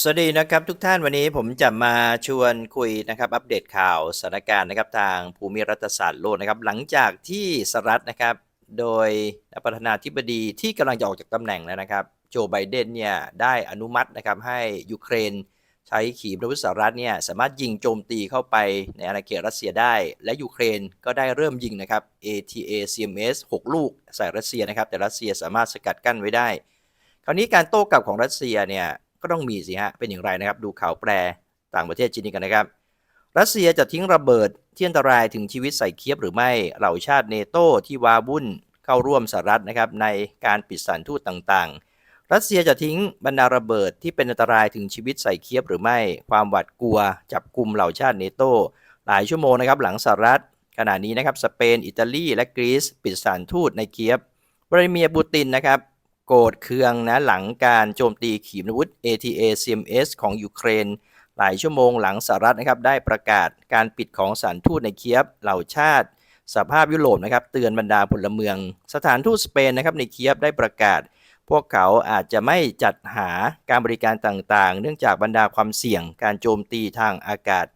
สวัสดีนะครับทุกท่านวันนี้ผมจะมาชวนคุยนะครับอัปเดตข่าวสถานการณ์นะครับทางภูมิรัฐศาสตร์โลกนะครับหลังจากที่สหรัฐนะครับโดยประธานาธิบดีที่กำลังจะออกจากตำแหน่งแล้วนะครับโจไบเดนเนี่ยได้อนุมัตินะครับให้ยูเครนใช้ขีปนาวุธสหรัฐเนี่ยสามารถยิงโจมตีเข้าไปในอาณาเขตรัสเซียได้ และยูเครนก็ได้เริ่มยิงนะครับ ATA CMS 6 ลูกใส่รัสเซียนะครับแต่รัสเซียสามารถสกัดกั้นไว้ได้ คราวนี้การโต้กลับของรัสเซียเนี่ย ก็ต้องมีสิฮะ เป็นอย่างไรนะครับ ดูข่าวแปรต่างประเทศชิ้นนี้กันนะครับ รัสเซียจะทิ้งระเบิดที่อันตรายถึงชีวิตใส่เคียบหรือไม่ เหล่าชาติเนโตที่วาวุ่นเข้าร่วมสหรัฐนะครับในการปิดสถานทูตต่างๆ รัสเซียจะทิ้งบรรดาระเบิดที่เป็นอันตรายถึงชีวิตใส่เคียบหรือไม่ ความหวาดกลัว จับกลุ่มเหล่าชาติเนโตหลายชั่วโมงนะครับหลังสหรัฐขณะนี้นะครับสเปน อิตาลี และกรีซปิดสถานทูตในเคียบวลาดิเมียร์ปูตินนะครับ โกรธเคืองนะหลังการโจมตีขีปนาวุธ ATA CMS ของยูเครน หลายชั่วโมงหลังสหรัฐนะครับได้ประกาศการปิดของสถานทูตในเคียบเหล่าชาติสภาพยุโรปนะครับเตือนบรรดาพลเมือง สถานทูตสเปนนะครับในเคียบได้ประกาศ พวกเขาอาจจะไม่จัดหาการบริการต่างๆ เนื่องจากบรรดาความเสี่ยงการโจมตีทางอากาศ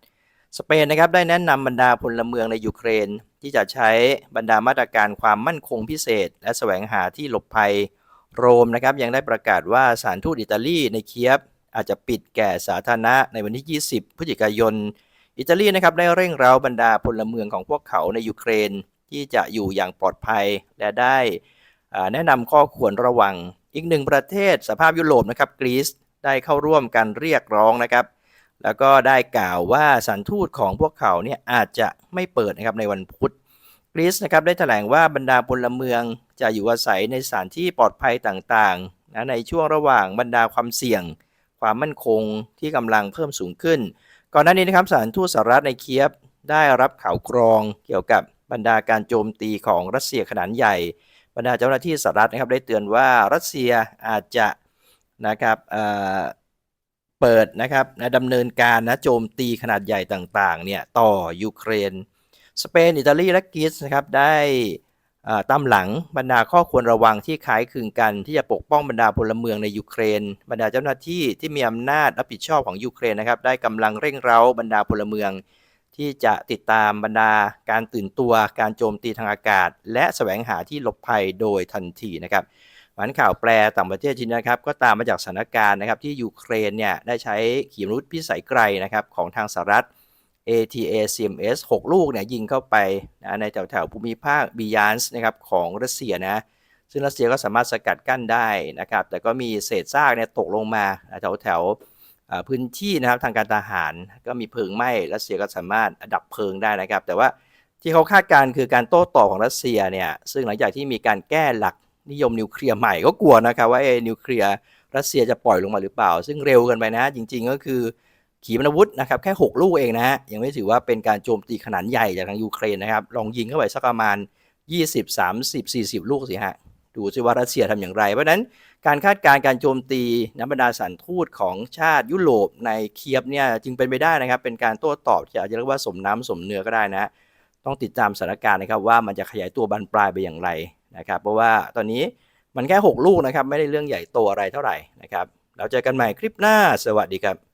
สเปนนะครับได้แนะนำบรรดาพลเมืองในยูเครน ที่จะใช้บรรดามาตรการความมั่นคงพิเศษ และแสวงหาที่หลบภัย โรมนะครับยังได้ประกาศว่าสถานทูตอิตาลีในเคียบ อาจจะปิดแก่สาธารณะในวันที่ 20 พฤศจิกายน อิตาลีนะครับได้เร่งเร้าบรรดาพลเมืองของพวกเขาในยูเครน ที่จะอยู่อย่างปลอดภัยและได้แนะนำข้อควรระวัง อีกหนึ่งประเทศสภาพยุโรปนะครับกรีซได้เข้าร่วมกันเรียกร้องนะครับ แล้วก็ได้กล่าวว่าสถานทูตของพวกเขาเนี่ยอาจจะไม่เปิดนะครับในวันพุธกรีซนะครับได้แถลงว่าบรรดาพลเมือง จะอยู่อาศัยในสถานที่ปลอดภัยต่างๆนะในช่วงระหว่างบรรดาความเสี่ยง ความมั่นคงที่กำลังเพิ่มสูงขึ้น ก่อนหน้านี้นะครับสถานทูตสหรัฐในเคียบได้รับข่าวกรองเกี่ยวกับบรรดาการโจมตีของรัสเซียขนาดใหญ่ บรรดาเจ้าหน้าที่สหรัฐนะครับได้เตือนว่ารัสเซียอาจจะนะครับเเปิดนะครับดำเนินการนะโจมตีขนาดใหญ่ต่างๆเนี่ยต่อยูเครน สเปน อิตาลีและกรีซนะครับได้ ตามหลังบรรดาข้อควรระวังที่คล้ายคลึงกันที่จะปกป้องบรรดาพลเมืองในยูเครน บรรดาเจ้าหน้าที่ที่มีอำนาจรับผิดชอบของยูเครนนะครับได้กำลังเร่งเร้าบรรดาพลเมือง ที่จะติดตามบรรดาการตื่นตัวการโจมตีทางอากาศ และแสวงหาที่หลบภัยโดยทันทีนะครับมันข่าวแปลต่างประเทศชิ้นนะครับก็ตามมาจากสถานการณ์นะครับที่ยูเครนเนี่ยได้ใช้ขีปนาวุธพิสัยไกลนะครับของทางสหรัฐ ATA CMS 6 ลูกเนี่ยยิงเข้าไปนะในแถวแถวภูมิภาคบียานส์นะครับของรัสเซียนะซึ่งรัสเซียก็สามารถสกัดกั้นได้นะครับ แต่ก็มีเศษซากเนี่ยตกลงมาแถวแถวพื้นที่นะครับทางการทหารก็มีเพลิงไหม้รัสเซียก็สามารถดับเพลิงได้นะครับ แต่ว่าที่เขาคาดการณ์คือการโต้ตอบของรัสเซียเนี่ยซึ่งหลังจากที่มีการแก้หลักนิยมนิวเคลียร์ใหม่ก็กลัวนะครับว่าเอนิวเคลียร์รัสเซียจะปล่อยลงมาหรือเปล่า ซึ่งเร็วเกันไปนะจริง ๆ ก็คือ ขีปนาวุธนะครับแค่ 6 ลูกเองนะฮะยังไม่ถือว่าเป็นการโจมตีขนาดใหญ่จากทางยูเครนนะครับ ลองยิงเข้าไปสักประมาณ 20 30 40 ลูกสิฮะดูสิว่ารัสเซียทำอย่างไร เพราะนั้นการคาดการณ์การโจมตีนับรรดาสถานทูตของชาติยุโรปในเคียบเนี่ยจึงเป็นไปได้นะครับ เป็นการโต้ตอบที่อาจจะเรียกว่าสมน้ำสมเนื้อก็ได้นะฮะต้องติดตามสถานการณ์นะครับว่ามันจะขยายตัวบานปลายไปอย่างไรนะครับเพราะว่าตอนนี้มันแค่ 6 ลูกนะครับไม่ได้เรื่องใหญ่โตอะไรเท่าไหร่นะครับแล้วเจอกันใหม่คลิปหน้าสวัสดีครับ